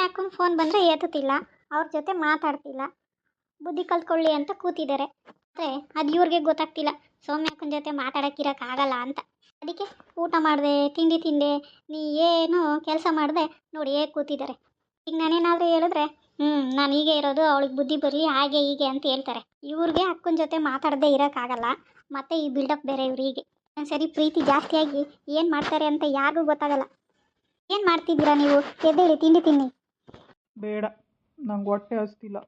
ಸೌಮ್ಯ phone ಬಂದರೆ ಏತುತ್ತಿಲ್ಲ ಅವ್ರ ಜೊತೆ ಮಾತಾಡ್ತಿಲ್ಲ. ಬುದ್ಧಿ ಕಲ್ತ್ಕೊಳ್ಳಿ ಅಂತ ಕೂತಿದ್ದಾರೆ. ಆದರೆ ಅದು ಇವ್ರಿಗೆ ಗೊತ್ತಾಗ್ತಿಲ್ಲ, ಸೌಮ್ಯ ಅಕ್ಕನ ಜೊತೆ ಆಗಲ್ಲ ಅಂತ. ಅದಕ್ಕೆ ಊಟ ಮಾಡಿದೆ, ತಿಂಡಿ ತಿಂದೆ, ನೀ ಏನು ಕೆಲಸ ಮಾಡಿದೆ ನೋಡಿ ಹೇಗೆ ಕೂತಿದ್ದಾರೆ. ಈಗ ನಾನೇನಾದರೂ ಹೇಳಿದ್ರೆ ಹ್ಞೂ ನಾನು ಹೀಗೆ ಇರೋದು, ಅವಳಿಗೆ ಬುದ್ಧಿ ಬರಲಿ, ಹಾಗೆ ಹೀಗೆ ಅಂತ ಹೇಳ್ತಾರೆ. ಇವ್ರಿಗೆ ಅಕ್ಕನ ಜೊತೆ ಮಾತಾಡದೆ ಇರೋಕ್ಕಾಗಲ್ಲ ಮತ್ತೆ ಈ ಬಿಲ್ಡಪ್ ಬೇರೆ ಇವರಿಗೆ. ಸರಿ ಪ್ರೀತಿ ಜಾಸ್ತಿಯಾಗಿ ಏನು ಮಾಡ್ತಾರೆ ಅಂತ ಯಾರಿಗೂ ಗೊತ್ತಾಗಲ್ಲ. ಏನು ಮಾಡ್ತಿದ್ದೀರಾ ನೀವು? ಎದ್ದೇಳಿ ತಿಂಡಿ ತಿನ್ನಿ. ಬೇಡ. ನಂಗೆ ಹೊಟ್ಟೆ ಹಸ್ತಿಲ್ಲ.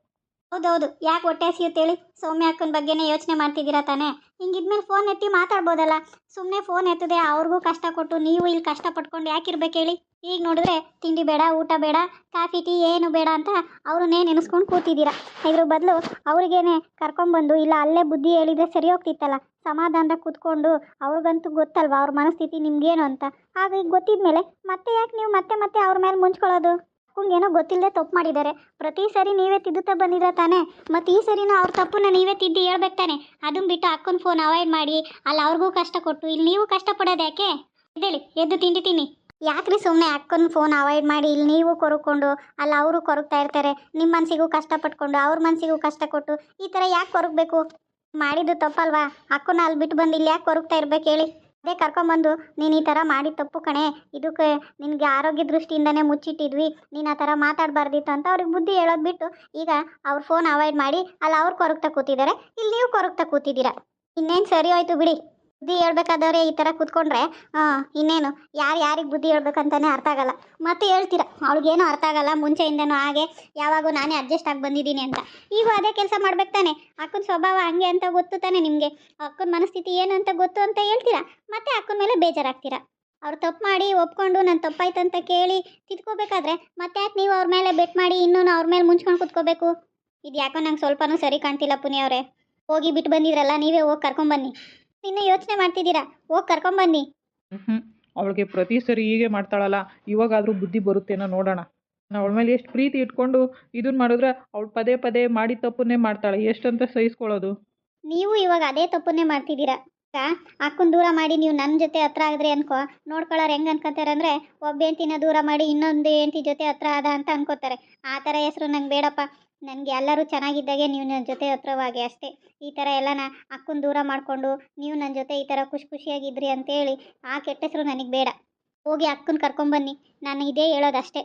ಹೌದೌದು. ಯಾಕೆ ಹೊಟ್ಟೆ ಹಸಿಯುತ್ತೇಳಿ ಸೌಮ್ಯ ಅಕ್ಕನ ಬಗ್ಗೆನೇ ಯೋಚನೆ ಮಾಡ್ತಿದ್ದೀರಾ ತಾನೇ? ಹಿಂಗಿದ್ಮೇಲೆ ಫೋನ್ ಎತ್ತಿ ಮಾತಾಡ್ಬೋದಲ್ಲ. ಸುಮ್ಮನೆ ಫೋನ್ ಎತ್ತದೆ ಅವ್ರಿಗೂ ಕಷ್ಟ ಕೊಟ್ಟು ನೀವು ಇಲ್ಲಿ ಕಷ್ಟ ಪಟ್ಕೊಂಡು ಯಾಕಿರ್ಬೇಕು ಹೇಳಿ? ಈಗ ನೋಡಿದ್ರೆ ತಿಂಡಿ ಬೇಡ, ಊಟ ಬೇಡ, ಕಾಫಿ, ಟೀ ಏನು ಬೇಡ ಅಂತ ಅವ್ರನ್ನೇ ನೆನೆಸ್ಕೊಂಡು ಕೂತಿದ್ದೀರಾ. ಇದ್ರ ಬದಲು ಅವ್ರಿಗೇನೆ ಕರ್ಕೊಂಡ್ಬಂದು ಇಲ್ಲ ಅಲ್ಲೇ ಬುದ್ಧಿ ಹೇಳಿದ್ರೆ ಸರಿ ಹೋಗ್ತಿತ್ತಲ್ಲ. ಸಮಾಧಾನದ ಕೂತ್ಕೊಂಡು ಅವ್ರಿಗಂತೂ ಗೊತ್ತಲ್ವಾ ಅವ್ರ ಮನಸ್ಥಿತಿ ನಿಮ್ಗೇನು ಅಂತ? ಆಗ ಈಗ ಗೊತ್ತಿದ್ಮೇಲೆ ಮತ್ತೆ ಯಾಕೆ ನೀವು ಮತ್ತೆ ಮತ್ತೆ ಅವ್ರ ಮೇಲೆ ಮುಂಚ್ಕೊಳ್ಳೋದು? ಏನೋ ಗೊತ್ತಿಲ್ಲದೆ ತಪ್ಪು ಮಾಡಿದ್ದಾರೆ. ಪ್ರತಿ ಸರಿ ನೀವೇ ತಿದ್ದುತ್ತಾ ಬಂದಿರೋ ತಾನೇ? ಮತ್ತು ಈ ಸರಿನೂ ಅವ್ರ ತಪ್ಪನ್ನ ನೀವೇ ತಿದ್ದಿ ಹೇಳ್ಬೇಕು ತಾನೆ? ಅದನ್ನ ಬಿಟ್ಟು ಅಕ್ಕನ ಫೋನ್ ಅವಾಯ್ಡ್ ಮಾಡಿ, ಅಲ್ಲಿ ಅವ್ರಿಗೂ ಕಷ್ಟ ಕೊಟ್ಟು, ಇಲ್ಲಿ ನೀವು ಕಷ್ಟಪಡೋದು ಯಾಕೆ? ಎದ್ದೇಳಿ ಎದ್ದು ತಿಂಡಿ ತಿನ್ನಿ. ಯಾಕ್ರಿ ಸುಮ್ಮನೆ ಅಕ್ಕನ ಫೋನ್ ಅವಾಯ್ಡ್ ಮಾಡಿ, ಇಲ್ಲಿ ನೀವು ಕೊರಕೊಂಡು, ಅಲ್ಲಿ ಅವರು ಕೊರಗ್ತಾ ಇರ್ತಾರೆ. ನಿಮ್ಮ ಮನಸ್ಸಿಗೂ ಕಷ್ಟಪಟ್ಕೊಂಡು ಅವ್ರ ಮನಸ್ಸಿಗೂ ಕಷ್ಟ ಕೊಟ್ಟು, ಈ ಥರ ಯಾಕೆ ಕೊರಗಬೇಕು ಮಾಡಿದ್ದು ತಪ್ಪಲ್ವಾ? ಅಕ್ಕನ ಅಲ್ಲಿ ಬಿಟ್ಟು ಬಂದು ಇಲ್ಲಿ ಯಾಕೆ ಕೊರಗ್ತಾ ಇರ್ಬೇಕು ಹೇಳಿ. ಅದೇ ಕರ್ಕೊಂಬಂದು, ನೀನು ಈ ಥರ ಮಾಡಿ ತಪ್ಪು ಕಣೆ. ಇದಕ್ಕೆ ನಿನಗೆ ಆರೋಗ್ಯ ದೃಷ್ಟಿಯಿಂದನೇ ಮುಚ್ಚಿಟ್ಟಿದ್ವಿ. ನೀನು ಆ ಥರ ಮಾತಾಡಬಾರ್ದಿತ್ತು ಅಂತ ಅವ್ರಿಗೆ ಬುದ್ಧಿ ಹೇಳೋದು ಬಿಟ್ಟು ಈಗ ಅವ್ರ ಫೋನ್ ಅವಾಯ್ಡ್ ಮಾಡಿ, ಅಲ್ಲಿ ಅವ್ರು ಕೊರಗ್ತಾ ಕೂತಿದ್ದಾರೆ, ಇಲ್ಲಿ ನೀವು ಕೊರಗ್ತಾ ಕೂತಿದ್ದೀರ. ಇನ್ನೇನು ಸರಿ ಹೋಯ್ತು ಬಿಡಿ. ಬುದ್ಧಿ ಹೇಳ್ಬೇಕಾದವ್ರೆ ಈ ಥರ ಕೂತ್ಕೊಂಡ್ರೆ ಇನ್ನೇನು, ಯಾರು ಯಾರಿಗೆ ಬುದ್ಧಿ ಹೇಳ್ಬೇಕಂತಾನೆ ಅರ್ಥ ಆಗಲ್ಲ. ಮತ್ತೆ ಹೇಳ್ತೀರಾ, ಅವ್ಳಿಗೇನು ಅರ್ಥ ಆಗಲ್ಲ, ಮುಂಚೆಯಿಂದನೂ ಹಾಗೆ, ಯಾವಾಗೂ ನಾನೇ ಅಡ್ಜಸ್ಟ್ ಆಗಿ ಬಂದಿದ್ದೀನಿ ಅಂತ. ಈಗ ಅದೇ ಕೆಲಸ ಮಾಡ್ಬೇಕು ತಾನೆ. ಅಕ್ಕನ ಸ್ವಭಾವ ಹಂಗೆ ಅಂತ ಗೊತ್ತು ತಾನೆ ನಿಮಗೆ. ಅಕ್ಕನ ಮನಸ್ಥಿತಿ ಏನು ಅಂತ ಗೊತ್ತು ಅಂತ ಹೇಳ್ತೀರಾ? ಮತ್ತೆ ಅಕ್ಕನ ಮೇಲೆ ಬೇಜಾರಾಗ್ತೀರಾ? ಅವ್ರು ತಪ್ಪು ಮಾಡಿ ಒಪ್ಕೊಂಡು ನಾನು ತಪ್ಪಾಯ್ತು ಅಂತ ಕೇಳಿ ತಿದ್ಕೋಬೇಕಾದ್ರೆ, ಮತ್ತೆ ಯಾಕೆ ನೀವು ಅವ್ರ ಮೇಲೆ ಬೆಟ್ ಮಾಡಿ ಇನ್ನೂ ಅವ್ರ ಮೇಲೆ ಮುಂಚ್ಕೊಂಡು ಕುತ್ಕೋಬೇಕು? ಇದು ಯಾಕೋ ನಂಗೆ ಸ್ವಲ್ಪನೂ ಸರಿ ಕಾಣ್ತಿಲ್ಲ ಪುನಿ ಅವರೇ ಹೋಗಿ ಬಿಟ್ಟು ಬಂದಿದ್ರಲ್ಲ, ನೀವೇ ಹೋಗಿ ಕರ್ಕೊಂಬನ್ನಿ ಇನ್ನೂ ಯೋಚನೆ ಮಾಡ್ತಿದ್ದೀರಾ? ಹೋಗಿ ಕರ್ಕೊಂಬನ್ನಿ ಹ್ಞೂ ಅವಳಿಗೆ ಪ್ರತಿ ಸರಿ ಹೀಗೆ ಮಾಡ್ತಾಳಲ್ಲ ಇವಾಗಾದರೂ ಬುದ್ಧಿ ಬರುತ್ತೇನೋ ನೋಡೋಣ. ಅವಳ ಮೇಲೆ ಎಷ್ಟು ಪ್ರೀತಿ ಇಟ್ಕೊಂಡು ಇದನ್ನ ಮಾಡಿದ್ರೆ ಅವಳು ಪದೇ ಪದೇ ಮಾಡಿ ತಪ್ಪನ್ನೇ ಮಾಡ್ತಾಳೆ ಎಷ್ಟಂತ ಸಹಿಸ್ಕೊಳ್ಳೋದು? ನೀವು ಇವಾಗ ಅದೇ ತಪ್ಪನ್ನೇ ಮಾಡ್ತಿದ್ದೀರಾ? ಅಕ್ಕನ ದೂರ ಮಾಡಿ ನೀವು ನನ್ನ ಜೊತೆ ಹತ್ರ ಆದ್ರೆ ಅನ್ಕೋ. ನೋಡ್ಕೊಳ್ಳೋರು ಹೆಂಗೆ ಅನ್ಕೋತಾರೆ ಅಂದರೆ ಒಬ್ಬ ಹೆಂಡ್ತಿನ ದೂರ ಮಾಡಿ ಇನ್ನೊಂದು ಹೆಂಡ್ತಿ ಜೊತೆ ಹತ್ರ ಆದ ಅಂತ ಅನ್ಕೋತಾರೆ. ಆ ಥರ ಹೆಸರು ನಂಗೆ ಬೇಡಪ್ಪ. ನನಗೆ ಎಲ್ಲರೂ ಚೆನ್ನಾಗಿದ್ದಾಗೆ ನೀವು ನನ್ನ ಜೊತೆ ಹತ್ರವಾಗಿ ಅಷ್ಟೇ. ಈ ಥರ ಎಲ್ಲನ ಅಕ್ಕನ ದೂರ ಮಾಡಿಕೊಂಡು ನೀವು ನನ್ನ ಜೊತೆ ಈ ಥರ ಖುಷಿ ಖುಷಿಯಾಗಿದ್ರಿ ಅಂತೇಳಿ ಆ ಕೆಟ್ಟ ಹೆಸರು ನನಗೆ ಬೇಡ. ಹೋಗಿ ಅಕ್ಕನ ಕರ್ಕೊಂಬನ್ನಿ ನಾನು ಇದೇ ಹೇಳೋದು ಅಷ್ಟೇ.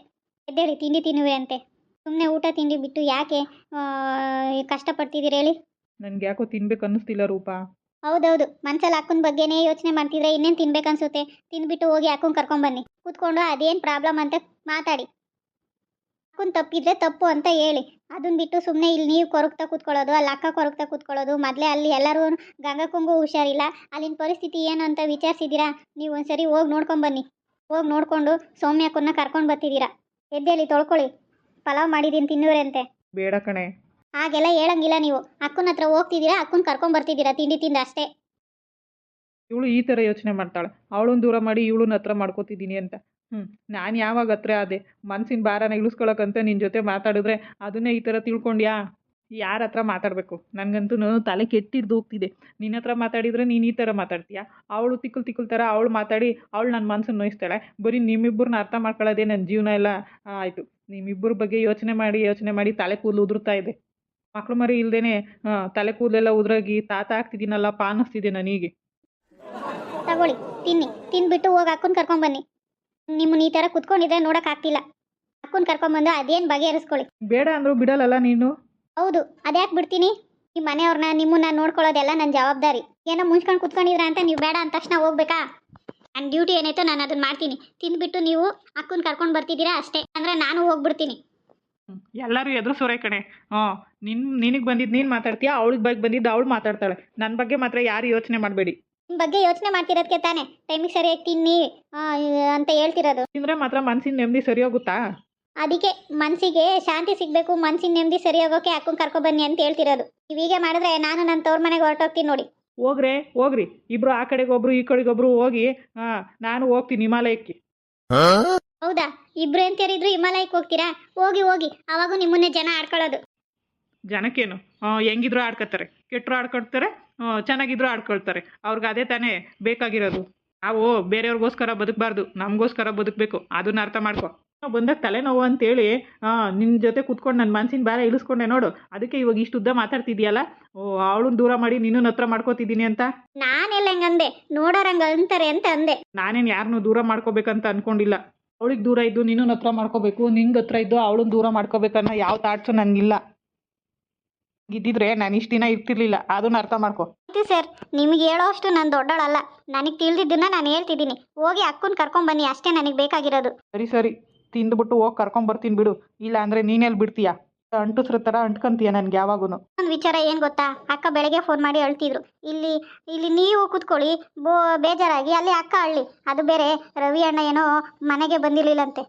ಎದ್ದೇಳಿ, ತಿಂಡಿ ತಿನ್ನುವೆ ಅಂತೆ. ಸುಮ್ಮನೆ ಊಟ ತಿಂಡಿ ಬಿಟ್ಟು ಯಾಕೆ ಕಷ್ಟಪಡ್ತಿದ್ದೀರಿ ಹೇಳಿ? ನನಗೆ ಯಾಕೋ ತಿನ್ಬೇಕು ಅನ್ನಿಸ್ತಿಲ್ಲ ರೂಪ. ಹೌದೌದು. ಮನ್ಸಲ್ಲಿ ಅಕ್ಕನ ಬಗ್ಗೆನೇ ಯೋಚನೆ ಮಾಡ್ತಿದ್ರೆ ಇನ್ನೇನು ತಿನ್ಬೇಕನ್ಸುತ್ತೆ? ತಿನ್ಬಿಟ್ಟು ಹೋಗಿ ಅಕ್ಕನ ಕರ್ಕೊಂಬನ್ನಿ ಕೂತ್ಕೊಂಡು ಅದೇನ್ ಪ್ರಾಬ್ಲಮ್ ಅಂತ ಮಾತಾಡಿ. ಅಕ್ಕನ ತಪ್ಪಿದ್ರೆ ತಪ್ಪು ಅಂತ ಹೇಳಿ. ಅದನ್ನ ಬಿಟ್ಟು ಸುಮ್ಮನೆ ಇಲ್ಲಿ ನೀವು ಕೊರಗ್ತಾ ಕೂತ್ಕೊಳ್ಳೋದು, ಅಲ್ಲಿ ಅಕ್ಕ ಕೊರಗ್ತಾ ಕೂತ್ಕೊಳ್ಳೋದು, ಮೊದಲೇ ಅಲ್ಲಿ ಎಲ್ಲರೂ ಗಂಗಕ್ಕಂಗೂ ಹುಷಾರಿಲ್ಲ, ಅಲ್ಲಿನ ಪರಿಸ್ಥಿತಿ ಏನು ಅಂತ ವಿಚಾರಿಸಿದ್ದೀರಾ ನೀವು ಒಂದ್ಸರಿ ಹೋಗಿ ನೋಡ್ಕೊಂಬನ್ನಿ ಹೋಗಿ ನೋಡಿಕೊಂಡು ಸೌಮ್ಯಕ್ಕನ್ನ ಕರ್ಕೊಂಡು ಬರ್ತಿದ್ದೀರಾ ಎದ್ದೇಳಿ ತೊಳ್ಕೊಳ್ಳಿ. ಪಲಾವ್ ಮಾಡಿದ್ದೀನಿ ತಿನ್ನುವ್ರೆ ಅಂತೆ ಬೇಡ ಕಣೆ. ಹಾಗೆಲ್ಲ ಹೇಳಂಗಿಲ್ಲ ನೀವು. ಅಕ್ಕನ ಹತ್ರ ಹೋಗ್ತಿದ್ದೀರಾ, ಅಕ್ಕನ ಕರ್ಕೊಂಡ್ ಬರ್ತಿದ್ದೀರಾ, ತಿಂಡಿ ತಿಂದ ಅಷ್ಟೇ. ಇವಳು ಈ ಥರ ಯೋಚನೆ ಮಾಡ್ತಾಳೆ. ಅವಳೊಂದು ದೂರ ಮಾಡಿ ಇವಳನ್ನ ಹತ್ರ ಮಾಡ್ಕೋತಿದ್ದೀನಿ ಅಂತ. ಹ್ಞೂ ನಾನು ಯಾವಾಗ ಹತ್ರ ಆದೆ? ಮನ್ಸಿನ ಭಾರನ ಇಳಿಸ್ಕೊಳಕ್ಕಂತ ನಿನ್ನ ಜೊತೆ ಮಾತಾಡಿದ್ರೆ ಅದನ್ನೇ ಈ ಥರ ತಿಳ್ಕೊಂಡ್ಯಾ? ಯಾರ ಹತ್ರ ಮಾತಾಡಬೇಕು? ನನಗಂತೂ ತಲೆ ಕೆಟ್ಟಿಡ್ದು ಹೋಗ್ತಿದೆ. ನಿನ್ನ ಹತ್ರ ಮಾತಾಡಿದರೆ ನೀನು ಈ ಥರ ಮಾತಾಡ್ತೀಯಾ? ಅವಳು ತಿಕ್ಕಲ್ ತಿಕ್ಕಲ್ ಥರ ಅವಳು ಮಾತಾಡಿ ಅವಳು ನನ್ನ ಮನ್ಸನ್ನ ನೋಯಿಸ್ತಾಳೆ. ಬರೀ ನಿಮ್ಮಿಬ್ಬರನ್ನ ಅರ್ಥ ಮಾಡ್ಕೊಳ್ಳೋದೇ ನನ್ನ ಜೀವನ ಎಲ್ಲ. ಆಯಿತು. ನಿಮ್ಮಿಬ್ಬರ ಬಗ್ಗೆ ಯೋಚನೆ ಮಾಡಿ ಯೋಚನೆ ಮಾಡಿ ತಲೆ ಕೂದಲು ಉದುರ್ತಾ ಇದೆ. ಮಕ್ಳು ಮರಿ ಇಲ್ದೇನೆ ತಲೆ ಕೂದಲೆಲ್ಲ ಉದುರಾಗಿ ತಾತ ಆಗ್ತಿದ್ದೀನಲ್ಲ ಪಾನಿಸ್ತಿದೆ ನನಗೆ. ತಗೊಳ್ಳಿ ತಿನ್ನಿ ತಿನ್ಬಿಟ್ಟು ಹೋಗಿ ಹಾಕೊಂಡ್ ಕರ್ಕೊಂಡ್ ಬನ್ನಿ. ನಿಮ್ಮ ಈ ತರ ಕುತ್ಕೊಂಡಿದ್ರೆ ಹಾಕೊಂಡ್ ಕರ್ಕೊಂಡ್ ಬಂದು ಅದೇನ್ ಬಗೆಹರಿಸ್ಕೊಳ್ಳಿ. ಬೇಡ ಅಂದ್ರು ಬಿಡಲ್ಲ ನೀನು? ಹೌದು ಅದ್ಯಾಕೆ ಬಿಡ್ತೀನಿ? ನಿಮ್ಮ ಮನೆಯವ್ರನ್ನ ನಿಮ್ಮನ್ನ ನೋಡ್ಕೊಳ್ಳೋದೆಲ್ಲ ನನ್ನ ಜವಾಬ್ದಾರಿ. ಏನೋ ಮುಂಚ್ಕೊಂಡು ಕುತ್ಕೊಂಡಿದ್ರ ಅಂತ ನೀವು ಬೇಡ ಅಂದ ತಕ್ಷಣ ಹೋಗ್ಬೇಕಾ? ನನ್ನ ಡ್ಯೂಟಿ ಏನೈತೋ ನಾನು ಅದನ್ನ ಮಾಡ್ತೀನಿ. ತಿಂದ್ಬಿಟ್ಟು ನೀವು ಅಕ್ಕನ ಕರ್ಕೊಂಡು ಬರ್ತಿದ್ದೀರಾ ಅಷ್ಟೇ. ಅಂದ್ರೆ ನಾನು ಹೋಗ್ಬಿಡ್ತೀನಿ. ಎಲ್ಲರೂ ಎದುರಿಸೋರೆ ಕಣೆ. ಹಾ ನಿನ್ ನಿನಗೆ ಬಂದಿದ್ ನೀನು ಮಾತಾಡ್ತೀಯಾ? ಅವಳಿಗೆ ಬಗ್ಗೆ ಬಂದಿದ್ದು ಅವಳು ಮಾತಾಡ್ತಾಳೆ. ನನ್ನ ಬಗ್ಗೆ ಮಾತ್ರ ಯಾರು ಯೋಚನೆ ಮಾಡಬೇಡಿ. ನಿನ್ ಬಗ್ಗೆ ಯೋಚನೆ ಮಾಡ್ತಿರೋದಕ್ಕೆ ತಾನೆ. ಟೈಮಿಗೆ ಸರಿಯಾಗಿ ತಿನ್ನಿ ಆ, ಅಂತ ಹೇಳ್ತಿರೋದು. ತಿಂದ್ರೆ ಮಾತ್ರ ಮನ್ಸಿನ ನೆಮ್ಮದಿ ಸರಿ ಹೋಗುತ್ತಾ ಅದಕ್ಕೆ ಮನಸ್ಸಿಗೆ ಶಾಂತಿ ಸಿಗಬೇಕು ಮನಸ್ಸಿನ ನೆಮ್ಮದಿ ಸರಿ ಹೋಗೋಕೆ ಅಕ್ಕಂಗೆ ಕರ್ಕೊ ಬನ್ನಿ ಅಂತ ಹೇಳ್ತಿರೋದು. ನೀವೀಗೆ ಮಾಡಿದ್ರೆ ನಾನು ನನ್ನ ತವ್ರ ಮನೆಗೆ ಹೊರಟೋಗ್ತೀನಿ ನೋಡಿ. ಹೋಗ್ರೆ ಹೋಗ್ರಿ. ಇಬ್ರು ಆ ಕಡೆಗೆ ಒಬ್ರು ಈ ಕಡೆಗೆ ಒಬ್ರು ಹೋಗಿ ಹಾಂ ನಾನು ಹೋಗ್ತೀನಿ ಹಿಮಾಲಯಕ್ಕೆ. ಹೌದಾ? ಇಬ್ರು ಎಂತಿಯರಿದ್ರು ಹಿಮಾಲಯಕ್ಕೆ ಹೋಗ್ತೀರಾ? ಹೋಗಿ ಹೋಗಿ. ಅವಾಗೂ ನಿಮ್ಮನ್ನೇ ಜನ ಆಡ್ಕೊಳ್ಳೋದು. ಜನಕ್ಕೇನು? ಹೆಂಗಿದ್ರು ಆಡ್ಕೊತಾರೆ. ಕೆಟ್ಟರು ಆಡ್ಕೊಳ್ತಾರೆ ಚೆನ್ನಾಗಿದ್ರು ಆಡ್ಕೊಳ್ತಾರೆ. ಅವ್ರಿಗೆ ಅದೇ ತಾನೇ ಬೇಕಾಗಿರೋದು. ನಾವು ಬೇರೆಯವ್ರಿಗೋಸ್ಕರ ಬದುಕಬಾರ್ದು. ನಮಗೋಸ್ಕರ ಬದುಕಬೇಕು. ಅದನ್ನ ಅರ್ಥ ಮಾಡ್ಕೊ. ಬಂದಾಗ ತಲೆನೋವು ಅಂತೇಳಿ ನಿನ್ನ ಜೊತೆ ಕುತ್ಕೊಂಡು ನನ್ನ ಮನ್ಸಿನ ಭಾರ ಇಳಿಸ್ಕೊಂಡೆ ನೋಡು. ಅದಕ್ಕೆ ಇವಾಗ ಇಷ್ಟು ಉದ್ದ ಮಾತಾಡ್ತಿದ್ಯಲ್ಲ? ಓ ಅವಳನ್ನ ದೂರ ಮಾಡಿ ನಿನ್ನೂ ಹತ್ರ ಮಾಡ್ಕೋತಿದ್ದೀನಿ ಅಂತ? ನಾನೆಲ್ಲ ಹೆಂಗಂದೆ? ನೋಡೋರಂಗ ಅಂತಾರೆ ಅಂತ ಅಂದೆ. ನಾನೇನು ಯಾರನ್ನೂ ದೂರ ಮಾಡ್ಕೋಬೇಕಂತ ಅನ್ಕೊಂಡಿಲ್ಲ. ಅವಳಿಗೆ ದೂರ ಇದ್ದು ನಿನ್ನ ಹತ್ರ ಮಾಡ್ಕೋಬೇಕು ನಿಂಗೆ ಹತ್ರ ಇದ್ದು ಅವಳನ್ನ ದೂರ ಮಾಡ್ಕೋಬೇಕನ್ನೋ ಯಾವ ಥಾಟ್ಸು ನನಗಿಲ್ಲ ಇದ್ದಿದ್ರೆ ನಾನು ಇಷ್ಟು ದಿನ ಇರ್ತಿರ್ಲಿಲ್ಲ ಅದನ್ನ ಅರ್ಥ ಮಾಡ್ಕೋ. ಸರ್ ಸರ್ ನಿಮಗೆ ಹೇಳೋಷ್ಟು ನಾನು ದೊಡ್ಡವಳಲ್ಲ ನನಗೆ ತಿಳಿದಿದ್ದನ್ನ ನಾನು ಹೇಳ್ತಿದ್ದೀನಿ. ಹೋಗಿ ಅಕ್ಕನ ಕರ್ಕೊಂಬನ್ನಿ ಅಷ್ಟೇ ನನಗೆ ಬೇಕಾಗಿರೋದು. ಸರಿ ಸರಿ ತಿಂದ್ಬಿಟ್ಟು ಹೋಗಿ ಕರ್ಕೊಂಬರ್ತೀನಿ ಬಿಡು. ಇಲ್ಲ ಅಂದರೆ ನೀನೆಲ್ಲಿ ಬಿಡ್ತೀಯಾ? ಅಂಟುಸ್ರ ತರ ಅಂಟ್ಕೊಂತೀಯ ನನಗೆ ಯಾವಾಗೂ ಒಂದು ವಿಚಾರ ಏನು ಗೊತ್ತಾ? ಅಕ್ಕ ಬೆಳಗ್ಗೆ ಫೋನ್ ಮಾಡಿ ಅಳ್ತಿದ್ರು ಇಲ್ಲಿ ಇಲ್ಲಿ ನೀವು ಕೂತ್ಕೊಳ್ಳಿ ಬೋ ಬೇಜಾರಾಗಿ ಅಲ್ಲಿ ಅಕ್ಕ ಅಳ್ಳಿ ಅದು ಬೇರೆ ರವಿ ಅಣ್ಣ ಏನೋ ಮನೆಗೆ ಬಂದಿರ್ಲಿಲ್ಲಂತೆ.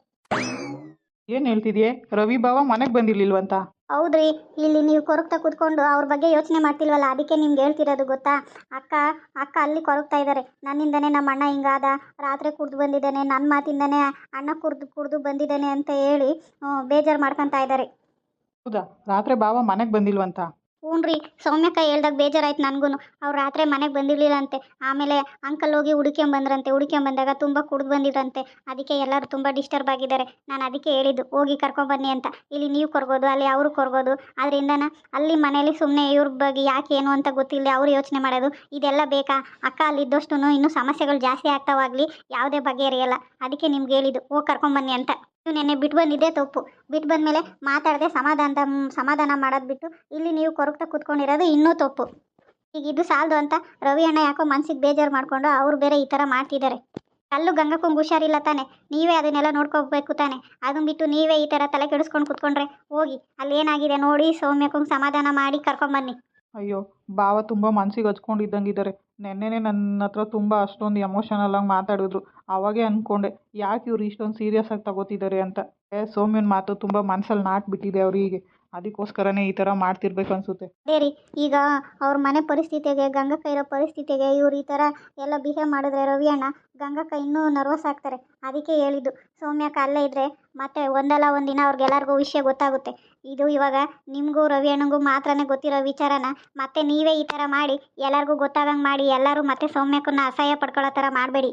ಏನು ಹೇಳ್ತಿದ್ಯೆ? ರವಿ ಬಾವ ಮನೆಗೆ ಬಂದಿರ್ಲಿಲ್ವಂತ? ಹೌದ್ರಿ ಇಲ್ಲಿ ನೀವು ಕೊರಗ್ತಾ ಕೂತ್ಕೊಂಡು ಅವ್ರ ಬಗ್ಗೆ ಯೋಚನೆ ಮಾಡ್ತಿಲ್ವಲ್ಲ ಅದಕ್ಕೆ ನಿಮ್ಗೆ ಹೇಳ್ತಿರೋದು ಗೊತ್ತಾ? ಅಕ್ಕ ಅಕ್ಕ ಅಲ್ಲಿ ಕೊರಗ್ತಾ ಇದ್ದಾರೆ ನನ್ನಿಂದನೇ ನಮ್ಮ ಅಣ್ಣ ಹಿಂಗಾದ ರಾತ್ರಿ ಕುಡ್ದು ಬಂದಿದ್ದಾನೆ ನನ್ನ ಮಾತಿಂದನೇ ಅಣ್ಣ ಕುಡ್ದು ಕುಡ್ದು ಬಂದಿದ್ದಾನೆ ಅಂತ ಹೇಳಿ ಬೇಜಾರು ಮಾಡ್ಕೊತಾ ಇದ್ದಾರೆ ಹೌದಾ? ರಾತ್ರಿ ಬಾವ ಮನೆಗೆ ಬಂದಿಲ್ವಂತ? ಹ್ಞೂನ್ರಿ ಸೌಮ್ಯಕ್ಕ ಹೇಳ್ದಾಗ ಬೇಜಾರಾಯ್ತು ನನಗೂ ಅವ್ರು ರಾತ್ರಿ ಮನೆಗೆ ಬಂದಿರಲಿಲ್ಲಂತೆ. ಆಮೇಲೆ ಅಂಕಲ್ ಹೋಗಿ ಹುಡ್ಕೊಂಬಂದ್ರಂತೆ ಹುಡ್ಕೊಂಬಂದಾಗ ತುಂಬ ಕುಡ್ದು ಬಂದಿದ್ರಂತೆ. ಅದಕ್ಕೆ ಎಲ್ಲರೂ ತುಂಬ ಡಿಸ್ಟರ್ಬ್ ಆಗಿದ್ದಾರೆ. ನಾನು ಅದಕ್ಕೆ ಹೇಳಿದ್ದು, ಹೋಗಿ ಕರ್ಕೊಂಬನ್ನಿ ಅಂತ. ಇಲ್ಲಿ ನೀವು ಕೊರ್ಬೋದು, ಅಲ್ಲಿ ಅವರು ಕೊರ್ಬೋದು. ಅದರಿಂದನ ಅಲ್ಲಿ ಮನೇಲಿ ಸುಮ್ಮನೆ ಇವ್ರ ಬಗ್ಗೆ ಯಾಕೆ ಏನು ಅಂತ ಗೊತ್ತಿಲ್ಲ ಅವ್ರು ಯೋಚನೆ ಮಾಡೋದು ಇದೆಲ್ಲ ಬೇಕಾ? ಅಕ್ಕ ಅಲ್ಲಿ ಅಲ್ಲಿದ್ದಷ್ಟು ಇನ್ನೂ ಸಮಸ್ಯೆಗಳು ಜಾಸ್ತಿ ಆಗ್ತಾವಾಗಲಿ ಯಾವುದೇ ಬಗೆಹರಿಯಲ್ಲ ಅದಕ್ಕೆ ನಿಮ್ಗೆ ಹೇಳಿದ್ದು, ಹೋಗಿ ಕರ್ಕೊಂಬನ್ನಿ ಅಂತ. ನೀವು ನೆನ್ನೆ ಬಿಟ್ಟು ಬಂದಿದ್ದೆ ತಪ್ಪು. ಬಿಟ್ಟು ಬಂದಮೇಲೆ ಮಾತಾಡದೆ ಸಮಾಧಾನ ಸಮಾಧಾನ ಮಾಡೋದು ಬಿಟ್ಟು ಇಲ್ಲಿ ನೀವು ಕೊರಗ್ತಾ ಕೂತ್ಕೊಂಡಿರೋದು ಇನ್ನೂ ತಪ್ಪು. ಈಗ ಇದು ಸಾಲದು ಅಂತ ರವಿ ಅಣ್ಣ ಯಾಕೋ ಮನ್ಸಿಗೆ ಬೇಜಾರು ಮಾಡ್ಕೊಂಡು ಅವ್ರು ಬೇರೆ ಈ ಥರ ಮಾಡ್ತಿದ್ದಾರೆ. ಅಲ್ಲೂ ಗಂಗಕ್ಕಂಗೆ ಹುಷಾರಿಲ್ಲ ತಾನೆ. ನೀವೇ ಅದನ್ನೆಲ್ಲ ನೋಡ್ಕೋಬೇಕು ತಾನೆ. ಅದನ್ನ ಬಿಟ್ಟು ನೀವೇ ಈ ಥರ ತಲೆ ಕೆಡಿಸ್ಕೊಂಡು ಕೂತ್ಕೊಂಡ್ರೆ ಹೋಗಿ. ಅಲ್ಲಿ ಏನಾಗಿದೆ ನೋಡಿ ಸೌಮ್ಯಕ್ಕಂಗೆ ಸಮಾಧಾನ ಮಾಡಿ ಕರ್ಕೊಂಬನ್ನಿ. ಅಯ್ಯೋ, ಭಾವ ತುಂಬ ಮನ್ಸಿಗೆ ಹಚ್ಕೊಂಡಿದ್ದಂಗಿದ್ದಾರೆ. ನೆನ್ನೆನೇ ನನ್ನ ಹತ್ರ ತುಂಬ ಅಷ್ಟೊಂದು ಎಮೋಷನಲ್ ಆಗಿ ಮಾತಾಡಿದ್ರು. ಅವಾಗೇ ಅಂದ್ಕೊಂಡೆ ಯಾಕೆ ಇವ್ರು ಇಷ್ಟೊಂದು ಸೀರಿಯಸ್ ಆಗಿ ತಗೋತಿದ್ದಾರೆ ಅಂತ. ಏ, ಸೌಮ್ಯನ ಮಾತು ತುಂಬ ಮನ್ಸಲ್ಲಿ ನಾಟ್ಬಿಟ್ಟಿದೆ ಅವರಿಗೆ ಅದಕ್ಕೋಸ್ಕರನೇ ಈ ಥರ ಮಾಡ್ತಿರ್ಬೇಕು ಅನಿಸುತ್ತೆ. ಅದೇ ರೀ ಈಗ ಅವ್ರ ಮನೆ ಪರಿಸ್ಥಿತಿಗೆ ಗಂಗಕ್ಕ ಇರೋ ಪರಿಸ್ಥಿತಿಗೆ ಇವ್ರು ಈ ಥರ ಎಲ್ಲ ಬಿಹೇವ್ ಮಾಡಿದ್ರೆ ರವಿ ಅಣ್ಣ ಗಂಗಕ್ಕ ಇನ್ನೂ ನರ್ವಸ್ ಆಗ್ತಾರೆ. ಅದಕ್ಕೆ ಹೇಳಿದ್ದು ಸೌಮ್ಯಕ್ಕ ಅಲ್ಲೇ ಇದ್ದರೆ ಮತ್ತೆ ಒಂದಲ್ಲ ಒಂದಿನ ಅವ್ರಿಗೆಲ್ಲರಿಗೂ ವಿಷಯ ಗೊತ್ತಾಗುತ್ತೆ. ಇದು ಇವಾಗ ನಿಮಗೂ ರವಿ ಅಣ್ಣಂಗೂ ಮಾತ್ರನೇ ಗೊತ್ತಿರೋ ವಿಚಾರನ ಮತ್ತೆ ನೀವೇ ಈ ಥರ ಮಾಡಿ ಎಲ್ಲರಿಗೂ ಗೊತ್ತಾಗಂಗೆ ಮಾಡಿ ಎಲ್ಲರೂ ಮತ್ತೆ ಸೌಮ್ಯಕ್ಕನ್ನ ಅಸಹ್ಯ ಪಡ್ಕೊಳ್ಳೋ ಥರ ಮಾಡಬೇಡಿ.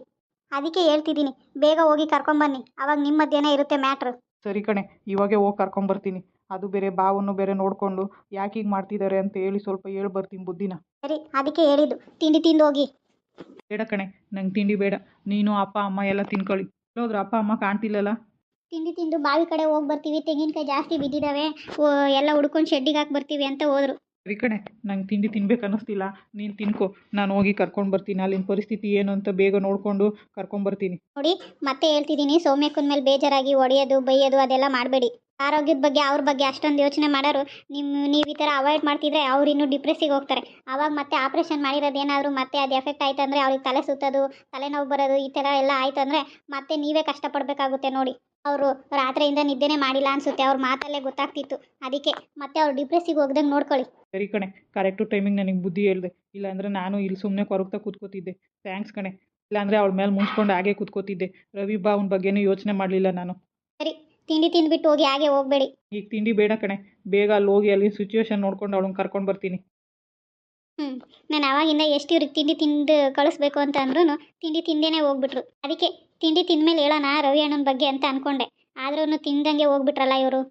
ಅದಕ್ಕೆ ಹೇಳ್ತಿದ್ದೀನಿ ಬೇಗ ಹೋಗಿ ಕರ್ಕೊಂಬನ್ನಿ ಅವಾಗ ನಿಮ್ಮ ಮಧ್ಯಾಹ್ನ ಇರುತ್ತೆ ಮ್ಯಾಟ್ರ್. ಸರಿ ಕಣೆ ಇವಾಗೆ ಹೋಗಿ ಕರ್ಕೊಂಬರ್ತೀನಿ. ಅದು ಬೇರೆ ಬಾವನ್ನು ಬೇರೆ ನೋಡಿಕೊಂಡು ಯಾಕೆ ಹೀಗೆ ಮಾಡ್ತಿದ್ದಾರೆ ಅಂತ ಹೇಳಿ ಸ್ವಲ್ಪ ಹೇಳಿ ಬರ್ತೀನಿ ಬುದ್ಧಿನ. ಸರಿ ಅದಕ್ಕೆ ಹೇಳಿದ್ದು. ತಿಂಡಿ ತಿಂದು ಹೋಗಿ ಬೇಡ ಕಣೆ ನಂಗೆ ತಿಂಡಿ ಬೇಡ. ನೀನು ಅಪ್ಪ ಅಮ್ಮ ಎಲ್ಲ ತಿನ್ಕೊಳ್ಳಿ. ಹೋದ್ರ ಅಪ್ಪ ಅಮ್ಮ ಕಾಣ್ತಿಲ್ಲಲ್ಲ? ತಿಂಡಿ ತಿಂದು ಬಾವಿ ಕಡೆ ಹೋಗಿ ಬರ್ತೀವಿ ತೆಂಗಿನಕಾಯಿ ಜಾಸ್ತಿ ಬಿದ್ದಿದ್ದಾವೆ ಓ, ಎಲ್ಲ ಹುಡ್ಕೊಂಡು ಶೆಡ್ಡಿಗೆ ಹಾಕಿ ಬರ್ತೀವಿ ಅಂತ ಹೋದ್ರು. ಸರಿ ಕಣೆ ನಂಗೆ ತಿಂಡಿ ತಿನ್ಬೇಕು ಅನ್ನಿಸ್ತಿಲ್ಲ. ನೀನು ತಿನ್ಕೊ ನಾನು ಹೋಗಿ ಕರ್ಕೊಂಡು ಬರ್ತೀನಿ. ಅಲ್ಲಿನ ಪರಿಸ್ಥಿತಿ ಏನು ಅಂತ ಬೇಗ ನೋಡಿಕೊಂಡು ಕರ್ಕೊಂಬರ್ತೀನಿ ನೋಡಿ ಮತ್ತೆ ಹೇಳ್ತಿದ್ದೀನಿ ಸೌಮ್ಯಕ್ಕನ ಮೇಲೆ ಬೇಜಾರಾಗಿ ಹೊಡೆಯೋದು ಬೈಯೋದು ಅದೆಲ್ಲ ಮಾಡಬೇಡಿ. ಆರೋಗ್ಯದ ಬಗ್ಗೆ ಅವ್ರ ಬಗ್ಗೆ ಅಷ್ಟೊಂದು ಯೋಚನೆ ಮಾಡೋರು ನಿಮ್ಮ ನೀವು ಈ ಥರ ಅವಾಯ್ಡ್ ಮಾಡ್ತಿದ್ರೆ ಅವ್ರು ಇನ್ನೂ ಡಿಪ್ರೆಸ್ಸಿಗೆ ಹೋಗ್ತಾರೆ. ಆವಾಗ ಮತ್ತೆ ಆಪ್ರೇಷನ್ ಮಾಡಿರೋದು ಏನಾದರೂ ಮತ್ತೆ ಅದು ಎಫೆಕ್ಟ್ ಆಯ್ತು ಅಂದರೆ ಅವ್ರಿಗೆ ತಲೆ ಸುತ್ತೋದು ತಲೆನೋವು ಬರೋದು ಈ ಥರ ಎಲ್ಲ ಆಯ್ತು ಅಂದರೆ ಮತ್ತೆ ನೀವೇ ಕಷ್ಟಪಡಬೇಕಾಗುತ್ತೆ ನೋಡಿ. ಅವರು ರಾತ್ರಿಯಿಂದ ನಿದ್ದೆನೇ ಮಾಡಿಲ್ಲ ಅನ್ಸುತ್ತೆ ಅವ್ರ ಮಾತಲ್ಲೇ ಗೊತ್ತಾಗ್ತಿತ್ತು. ಅದಕ್ಕೆ ಮತ್ತೆ ಅವ್ರು ಡಿಪ್ರೆಸ್ಸಿಗೆ ಹೋಗ್ದಂಗೆ ನೋಡ್ಕೊಳ್ಳಿ. ಸರಿ ಕಣೆ ಕರೆಕ್ಟು ಟೈಮಿಂಗ್ ನನಗೆ ಬುದ್ಧಿ ಹೇಳಿದೆ. ಇಲ್ಲಾಂದರೆ ನಾನು ಇಲ್ಲಿ ಸುಮ್ಮನೆ ಕೊರಗ್ತಾ ಕೂತ್ಕೋತಿದ್ದೆ. ಥ್ಯಾಂಕ್ಸ್ ಕಣೆ. ಇಲ್ಲಾಂದರೆ ಅವಳ ಮೇಲೆ ಮುಂಚ್ಕೊಂಡು ಹಾಗೆ ಕೂತ್ಕೋತಿದ್ದೆ. ರವಿ ಬಾವನ ಬಗ್ಗೆನೂ ಯೋಚನೆ ಮಾಡಲಿಲ್ಲ ನಾನು. ಸರಿ. ತಿಂಡಿ ತಿಂದ್ಬಿಟ್ಟು ಹೋಗಿ ಹಾಗೆ ಹೋಗ್ಬೇಡಿ. ಈಗ ತಿಂಡಿ ಬೇಡ ಕಣೆ. ಬೇಗ ಅಲ್ಲಿ ಹೋಗಿ ಅಲ್ಲಿ ಸಿಚುವೇಶನ್ ನೋಡ್ಕೊಂಡು ಅವಳನ್ನ ಕರ್ಕೊಂಡು ಬರ್ತೀನಿ. ಹ್ಞೂ ನಾನು ಆವಾಗಿಂದ ಎಷ್ಟು ಇವ್ರಿಗೆ ತಿಂಡಿ ತಿಂದು ಕಳಿಸ್ಬೇಕು ಅಂತ ಅಂದ್ರೂ ತಿಂಡಿ ತಿಂದೇನೆ ಹೋಗ್ಬಿಟ್ರು. ಅದಕ್ಕೆ ತಿಂಡಿ ತಿಂದ್ಮೇಲೆ ಹೇಳೋಣ ರವಿ ಅಣ್ಣನ ಬಗ್ಗೆ ಅಂತ ಅನ್ಕೊಂಡೆ. ಆದ್ರೂ ತಿಂದಂಗೆ ಹೋಗ್ಬಿಟ್ರಲ್ಲ ಇವರು.